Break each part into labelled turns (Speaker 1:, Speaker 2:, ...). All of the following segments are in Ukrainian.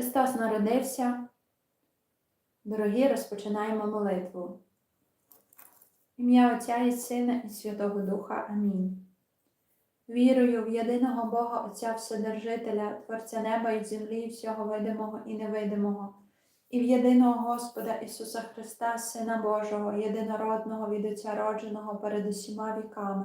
Speaker 1: Христос народився. Дорогі, розпочинаємо молитву. Ім'я Отця і Сина і Святого Духа. Амінь. Вірую в єдиного Бога Отця Вседержителя, Творця неба і землі, всього видимого і невидимого, і в єдиного Господа Ісуса Христа, Сина Божого, єдинородного від Отця родженого перед усіма віками.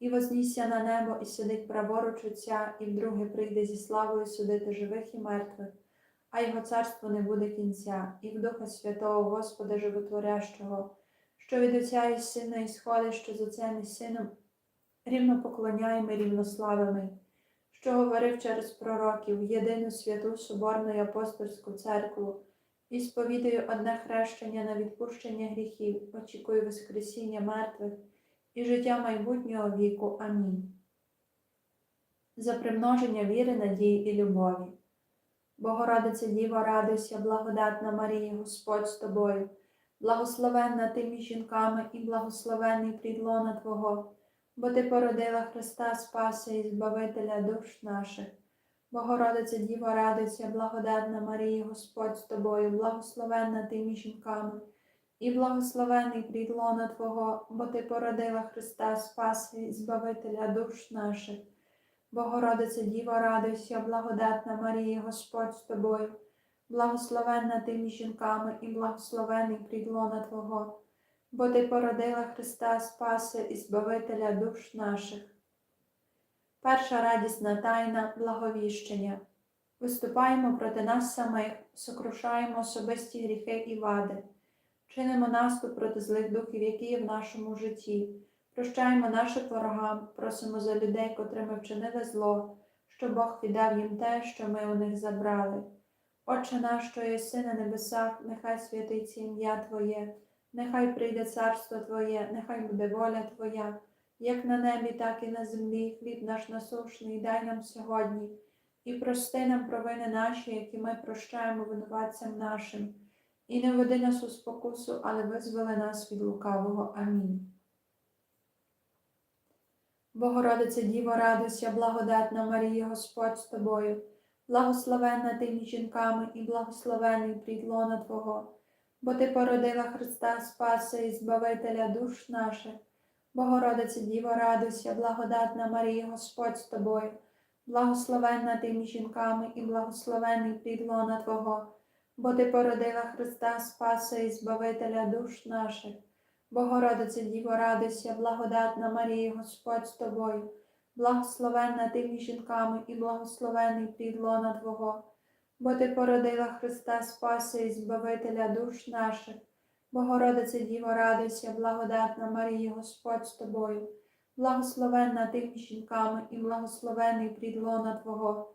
Speaker 1: і вознісся на небо, і сидить праворуч Отця, і вдруге прийде зі славою судити живих і мертвих, а його царство не буде кінця, і в Духа Святого Господа Животворящого, що від Отця і Сина і сходить, що з Отцем і Сином рівно поклоняємо, рівно що говорив через пророків єдину святу Соборну і апостольську церкву, і сповідаю одне хрещення на відпущення гріхів, очікую Воскресіння мертвих і життя майбутнього віку. Амінь. За примноження віри, надії і любові. Богородиця Діво, радуйся, благодатна Марія, Господь з тобою, благословенна ти між жінками і благословенний плідлона Твого, бо Ти породила Христа Спаса і Збавителя душ наших. Богородиця Діво, радуйся, благодатна Марія, Господь з тобою, благословенна ти жінками і благословений плід лона Твого, бо Ти породила Христа Спаси і Збавителя душ наших. Богородице Діва, радуйся, благодатна Марія, Господь з тобою, благословенна ти між жінками і благословений плід лона Твого, бо Ти породила Христа Спаси і Збавителя душ наших. Перша радісна тайна благовіщення. Виступаємо проти нас самих, сокрушаємо особисті гріхи і вади чинимо наступ проти злих духів, які є в нашому житті, прощаємо нашим ворогам, просимо за людей, котрими вчинили зло, щоб Бог віддав їм те, що ми у них забрали. Отче наш, що єси на небесах, нехай святиться ім'я Твоє, нехай прийде царство Твоє, нехай буде воля Твоя, як на небі, так і на землі, хліб наш насушний, дай нам сьогодні, і прости нам провини наші, які ми прощаємо винуватцям нашим і не веди нас у спокусу, але визволи нас від лукавого. Амінь. Богородице Діво, радуйся, благодатна Марія, Господь з тобою, благословенна ти між жінками і благословений плід Твого, бо Ти породила Христа Спаса і Збавителя душ наших. Богородице Діво, радуйся, благодатна Марія, Господь з тобою, благословенна ти між жінками і благословений плід лона Твого бо Ти породила Христа Спаса і Збавителя душ наших. Богородице Діво, радуйся, благодатна Марія, Господь з тобою, благословенна ти між жінками і благословений плід лона Твого, бо Ти породила Христа Спаса і Збавителя душ наших. Богородице Діво, радуйся, благодатна Марія, Господь з тобою, благословенна ти між жінками і благословений плід лона Твого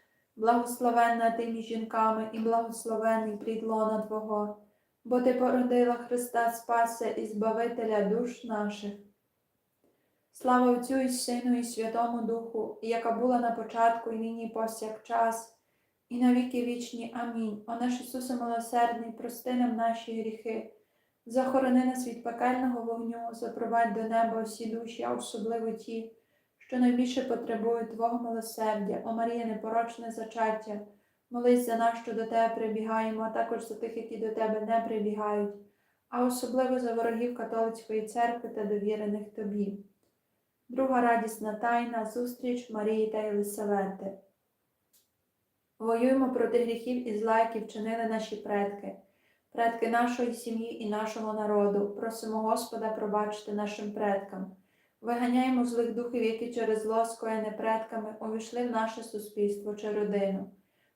Speaker 1: благословенна ти між жінками і благословенний плід Твого, бо ти породила Христа Спася і Збавителя душ наших. Слава Отцю і Сину, і Святому Духу, яка була на початку, і нині, повсякчас, і на віки вічні. Амінь. О наш Ісусе милосердний, прости нам наші гріхи, захорони нас від пекельного вогню, запровадь до неба всі душі, а особливо ті, що найбільше потребують Твого милосердя, о Марія, непорочне зачаття, молись за нас, що до Тебе прибігаємо, а також за тих, які до Тебе не прибігають, а особливо за ворогів католицької церкви та довірених Тобі. Друга радісна тайна зустріч Марії та Єлисавети. Воюємо проти гріхів і зла, які вчинили наші предки, предки нашої сім'ї і нашого народу. Просимо Господа пробачити нашим предкам. Виганяємо злих духів, які через зло скоєне предками увійшли в наше суспільство чи родину.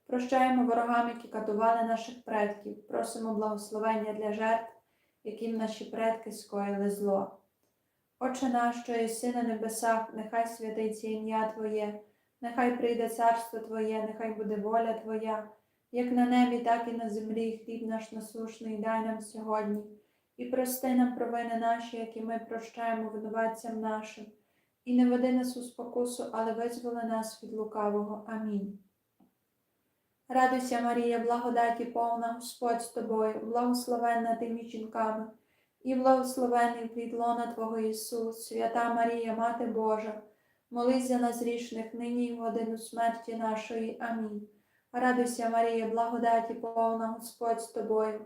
Speaker 1: Прощаємо ворогам, які катували наших предків, просимо благословення для жертв, яким наші предки скоїли зло. Отче наш, що єси на небесах, нехай святиться ім'я Твоє, нехай прийде царство Твоє, нехай буде воля Твоя, як на небі, так і на землі. Хліб наш насушний дай нам сьогодні, і прости нам провини наші, які ми прощаємо винуватцям нашим, і не веди нас у спокусу, але визволи нас від лукавого. Амінь. Радуйся, Марія, благодаті повна, Господь з тобою, благословенна ти між жінками і благословений плід лона Твого Ісус, свята Марія, Мати Божа, молись за нас грішних нині і в годину смерті нашої. Амінь. Радуйся, Марія, благодаті повна, Господь з тобою,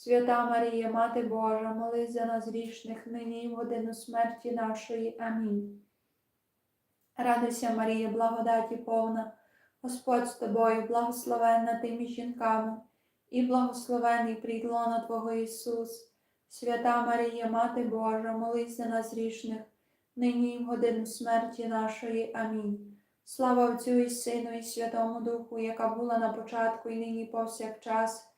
Speaker 1: Свята Марія, Мати Божа, молись за нас грішних, нині і в годину смерті нашої. Амінь. Радуйся, Марія, благодаті повна, Господь з тобою, благословенна ти між жінками і благословений плід Твого Ісус. Свята Марія, Мати Божа, молись за нас грішних, нині і в годину смерті нашої. Амінь. Слава Отцю і Сину, і Святому Духу, яка була на початку, і нині повсякчас,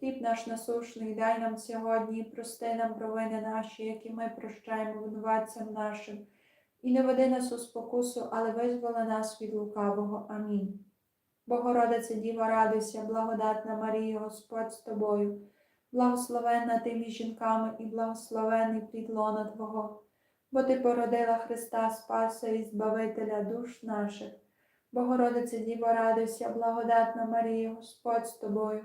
Speaker 1: Хліб наш насушний, дай нам сьогодні, і прости нам провини наші, які ми прощаємо винуватцям нашим. І не веди нас у спокусу, але визволи нас від лукавого. Амінь. Богородице Діва, радуйся, благодатна Марія, Господь з тобою, благословенна ти між жінками і благословений плід лона Твого, бо ти породила Христа Спаса і Збавителя душ наших. Богородице Діва, радуйся, благодатна Марія, Господь з тобою,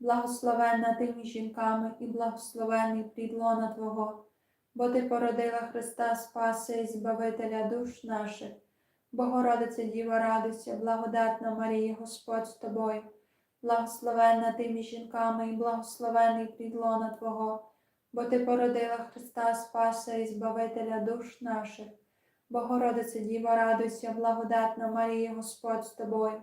Speaker 1: благословенна ти між жінками і благословений плід лона Твого, бо ти породила Христа Спаса і Збавителя душ наших. Богородице Діва, радуйся, благодатна Марія, Господь з тобою, благословенна ти між жінками і благословений плід лона Твого, бо ти породила Христа Спаса і Збавителя душ наших. Богородице Діва, радуйся, благодатна Марія, Господь з тобою,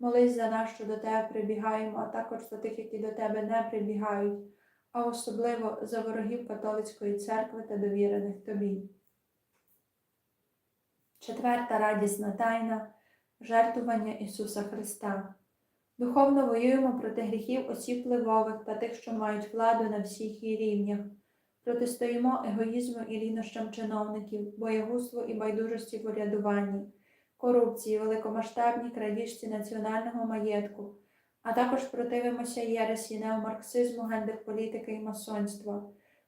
Speaker 1: Молись за нас, що до Тебе прибігаємо, а також за тих, які до Тебе не прибігають а особливо за ворогів католицької церкви та довірених тобі. Четверта радісна тайна жертвування Ісуса Христа. Духовно воюємо проти гріхів осіб впливових та тих, що мають владу на всіх її рівнях. Протистоїмо егоїзму і лінощам чиновників, боягузтву і байдужості в урядуванні, корупції, великомасштабній крадіжці національного маєтку, а також противимося єресі, неомарксизму, гендерполітики і масонства.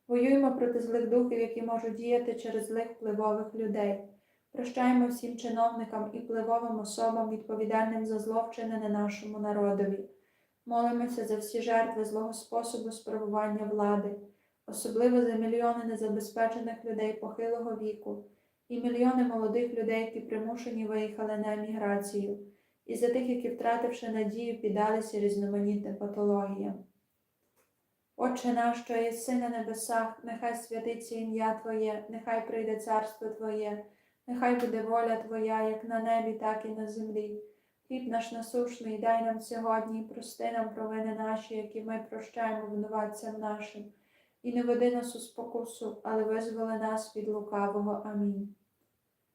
Speaker 1: Воюємо проти злих духів, які можуть діяти через злих впливових людей. Прощаємо всім чиновникам і впливовим особам, відповідальним за зло вчинене нашому народові. Молимося за всі жертви злого способу справування влади, особливо за мільйони незабезпечених людей похилого віку і мільйони молодих людей, які примушені виїхали на еміграцію і за тих, які, втративши надію, піддалися різноманітним патологіям. Отче наш, що єси на небесах, нехай святиться ім'я Твоє, нехай прийде царство Твоє, нехай буде воля Твоя, як на небі, так і на землі. Хліб наш насушний, дай нам сьогодні і прости нам провини наші, які ми прощаємо винуватцям нашим, і не веди нас у спокусу, але визволи нас від лукавого. Амінь.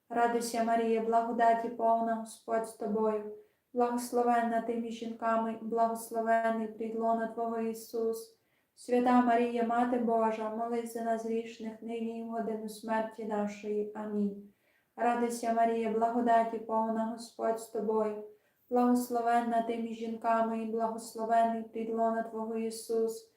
Speaker 1: Радуйся, Марія, благодаті повна Господь з тобою, благословенна ти між жінками, благословений плід Твого Ісус. Свята Марія, Мати Божа, молись за нас грішних, нині і в годину смерті нашої. Амінь. Радуйся, Марія, благодаті повна Господь з тобою, благословенна ти між жінками, і благословений плід лона Твого Ісус.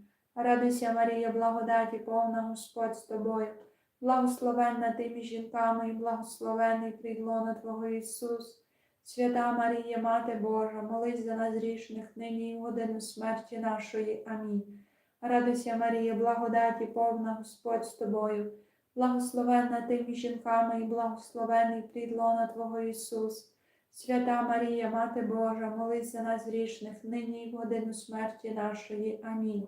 Speaker 1: Радуйся, Марія, благодаті повна Господь з тобою, благословенна ти між жінками і благословений плід Твого Ісус. Свята Марія, Мати Божа, молись за нас грішних, нині і в годину смерті нашої. Амінь. Радуйся, Марія, благодаті повна Господь з тобою, благословенна ти між жінками і благословений плід Твого Ісус. Свята Марія, Мати Божа, молись за нас грішних, нині і в годину смерті нашої. Амінь.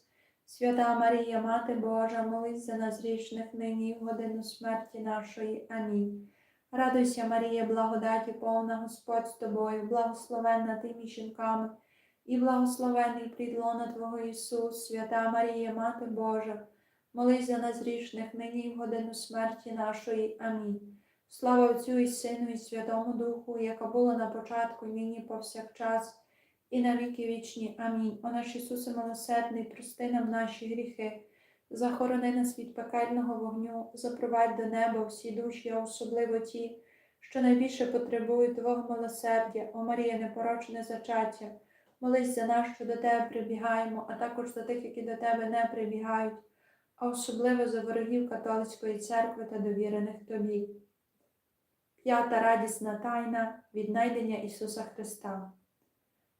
Speaker 1: Свята Марія, Мати Божа, молись за нас грішних, нині і в годину смерті нашої. Амінь. Радуйся, Марія, благодаті повна, Господь з тобою, благословенна ти між жінками, і благословений плід лона Твого Ісус, свята Марія, Мати Божа, молись за нас грішних, нині і в годину смерті нашої. Амінь. Слава Отцю і Сину, і Святому Духу, яка була на початку, нині повсякчас, і на віки вічні. Амінь. О наш Ісусе милосердний, прости нам наші гріхи, захорони нас від пекельного вогню, запровадь до неба всі душі, а особливо ті, що найбільше потребують Твого милосердя, о Марія, непорочне зачаття. Молись за нас, що до Тебе прибігаємо, а також за тих, які до Тебе не прибігають, а особливо за ворогів католицької церкви та довірених Тобі. П'ята радісна тайна віднайдення Ісуса Христа.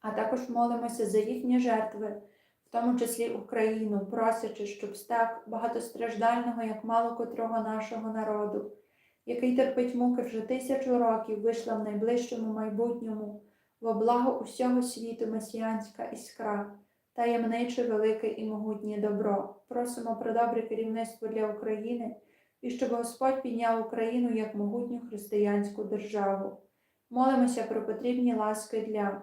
Speaker 1: а також молимося за їхні жертви, в тому числі Україну, просячи, щоб стак багатостраждального, як мало котрого нашого народу, який терпить муки вже тисячу років, вийшла в найближчому майбутньому, во благо усього світу месіанська іскра, таємниче велике і могутнє добро. Просимо про добре керівництво для України і щоб Господь підняв Україну як могутню християнську державу. Молимося про потрібні ласки для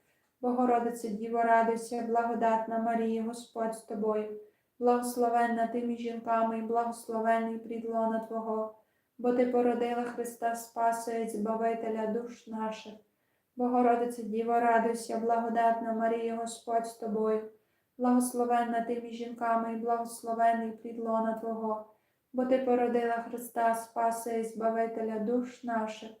Speaker 1: Богородице Діво, радуйся, благодатна Марія, Господь з тобою, благословенна ти між жінками, і благословенний плідлона Твого, бо Ти породила Христа Спаса Збавителя душ наших. Богородице Діво, радуйся, благодатна Марія, Господь з тобою, благословенна ти між жінками, і благословенний плідлона Твого, бо Ти породила Христа Спаса Збавителя душ наших.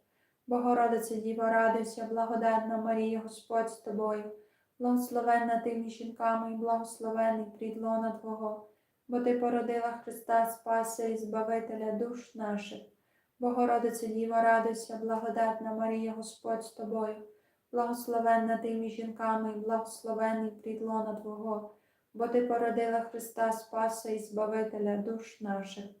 Speaker 1: Богородице Діва, радуйся, благодатна Марія, Господь з тобою, благословенна ти між жінками і благословений плід лона Твого, бо Ти породила Христа Спаса і Збавителя душ наших. Богородице Діва, радуйся, благодатна Марія, Господь з тобою, благословенна ти між жінками і благословений плід Твого, бо Ти породила Христа Спаса і Збавителя душ наших.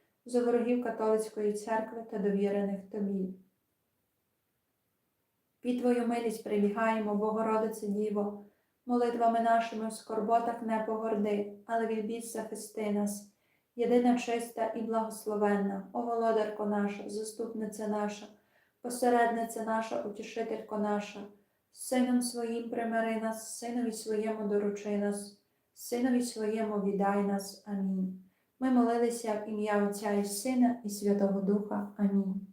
Speaker 1: за ворогів католицької церкви та довірених тобі. Під Твою милість прибігаємо, Богородице Діво, молитвами нашими в скорботах не погорди, але від бід захисти нас, єдина чиста і благословенна, о володарко наша, заступниця наша, посередниця наша, утішителько наша, сином своїм примири нас, синові своєму доручи нас, синові своєму віддай нас. Амінь. Ми молилися в ім'я Отця і Сина і Святого Духа. Амінь.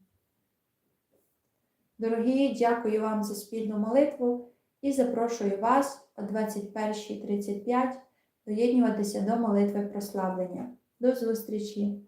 Speaker 1: Дорогі, дякую вам за спільну молитву і запрошую вас о 21.35 доєднуватися до молитви прославлення. До зустрічі!